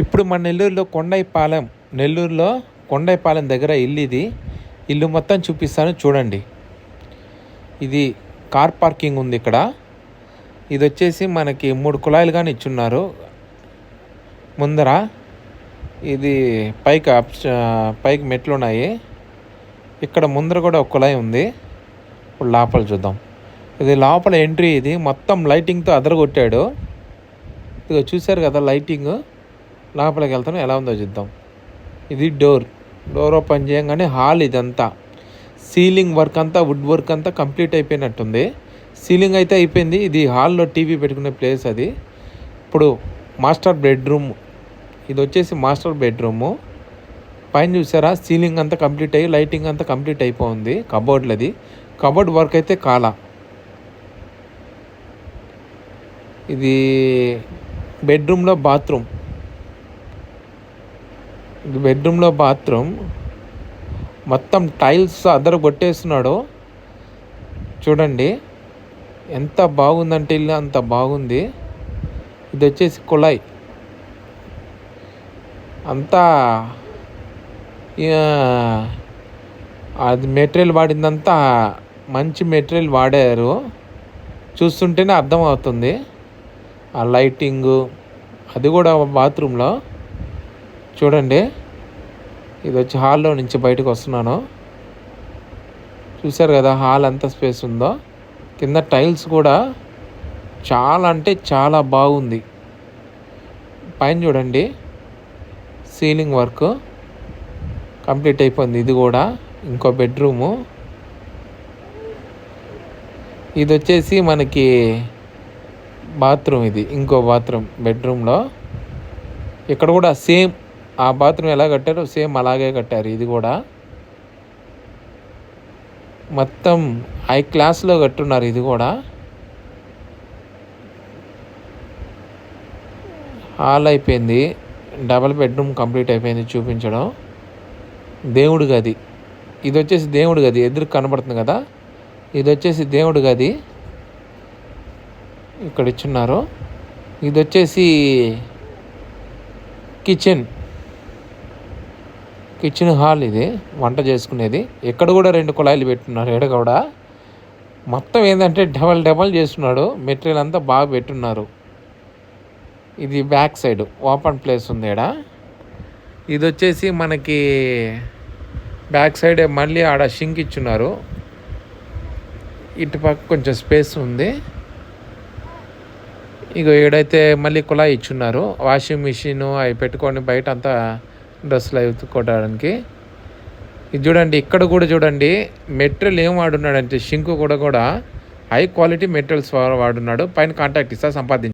ఇప్పుడు మన నెల్లూరులో కొండైపాలెం నెల్లూరులో కొండైపాలెం దగ్గర ఇల్లు ఇది. ఇల్లు మొత్తం చూపిస్తాను చూడండి. ఇది కార్ పార్కింగ్ ఉంది ఇక్కడ. ఇది వచ్చేసి మనకి మూడు కుళాయిలు కానీ ఇచ్చున్నారు. ముందర ఇది పైకి పైకి మెట్లు ఉన్నాయి. ఇక్కడ ముందర కూడా ఒక కుళాయి ఉంది. ఇప్పుడు లోపల చూద్దాం. ఇది లోపల ఎంట్రీ ఇది. మొత్తం లైటింగ్తో అదరగొట్టాడు. ఇదిగో చూశారు కదా లైటింగ్? లోపలికి వెళ్తాను. ఎలా ఉందో చూద్దాం. ఇది డోర్. డోర్ ఓపెన్ చేయగానే హాల్ ఇదంతా. సీలింగ్ వర్క్ అంతా వుడ్ వర్క్ అంతా కంప్లీట్ అయిపోయినట్టుంది. సీలింగ్ అయితే అయిపోయింది. ఇది హాల్లో టీవీ పెట్టుకునే ప్లేస్ అది. ఇప్పుడు మాస్టర్ బెడ్రూమ్. ఇది వచ్చేసి మాస్టర్ బెడ్రూము. పైన చూసారా? సీలింగ్ అంతా కంప్లీట్ అయ్యి లైటింగ్ అంతా కంప్లీట్ అయిపోయింది. కబోర్డ్లది. కబోర్డ్ వర్క్ అయితే కాల. ఇది బెడ్రూమ్లో బాత్రూమ్. బెడ్రూమ్లో బాత్రూమ్. మొత్తం టైల్స్ అద్దరు కొట్టేస్తున్నాడు. చూడండి. ఎంత బాగుందంటే ఇల్లు అంత బాగుంది. ఇది వచ్చేసి కుళాయి. అంతా అది మెటీరియల్ వాడిందంతా మంచి మెటీరియల్ వాడారు. చూస్తుంటేనే అర్థమవుతుంది. ఆ లైటింగు అది కూడా బాత్రూంలో చూడండి. ఇది వచ్చి హాల్లో నుంచి బయటకు వస్తున్నాను. చూసారు కదా హాల్ ఎంత స్పేస్ ఉందో. కింద టైల్స్ కూడా చాలా అంటే చాలా బాగుంది. పైన చూడండి. సీలింగ్ వర్క్ కంప్లీట్ అయిపోయింది. ఇది కూడా ఇంకో బెడ్రూము. ఇది వచ్చేసి మనకి బాత్రూమ్ ఇది. ఇంకో బాత్రూమ్ బెడ్రూమ్లో. ఇక్కడ కూడా సేమ్ ఆ బాత్రూమ్ ఎలా కట్టారో సేమ్ అలాగే కట్టారు. ఇది కూడా మొత్తం హై క్లాస్లో కట్టున్నారు ఇది కూడా. హాల్ అయిపోయింది. డబల్ బెడ్రూమ్ కంప్లీట్ అయిపోయింది చూపించడం. దేవుడి గది. ఇది వచ్చేసి దేవుడి గది. ఎదురు కనబడుతుంది కదా. ఇది వచ్చేసి దేవుడి గది. ఇక్కడ ఇచ్చున్నారు. ఇది వచ్చేసి కిచెన్. కిచెన్ హాల్ ఇది వంట చేసుకునేది. ఇక్కడ కూడా రెండు కుళాయిలు పెట్టున్నారు ఇక్కడ కూడా మొత్తం ఏంటంటే డబల్ డబల్ చేస్తున్నాడు. మెటీరియల్ అంతా బాగా పెట్టున్నారు. ఇది బ్యాక్ సైడ్ ఓపెన్ ప్లేస్ ఉంది ఇక్కడ ఇది వచ్చేసి మనకి బ్యాక్ సైడ్ మళ్ళీ ఆడ షింక్ ఇచ్చున్నారు. ఇటుపక్క కొంచెం స్పేస్ ఉంది. ఇక ఏడైతే మళ్ళీ కుళాయి ఇచ్చున్నారు వాషింగ్ మిషన్ అవి పెట్టుకొని బయట అంతా డ్రెస్సులు అవి ఉతుక్కోవడానికి ఇది చూడండి ఇక్కడ కూడా చూడండి మెటీరియల్ ఏం వాడున్నాడంటే షింకు కూడా కూడా హై క్వాలిటీ మెటీరియల్స్ వాడున్నాడు. పైన కాంటాక్ట్ ఇస్తా సంపాదించి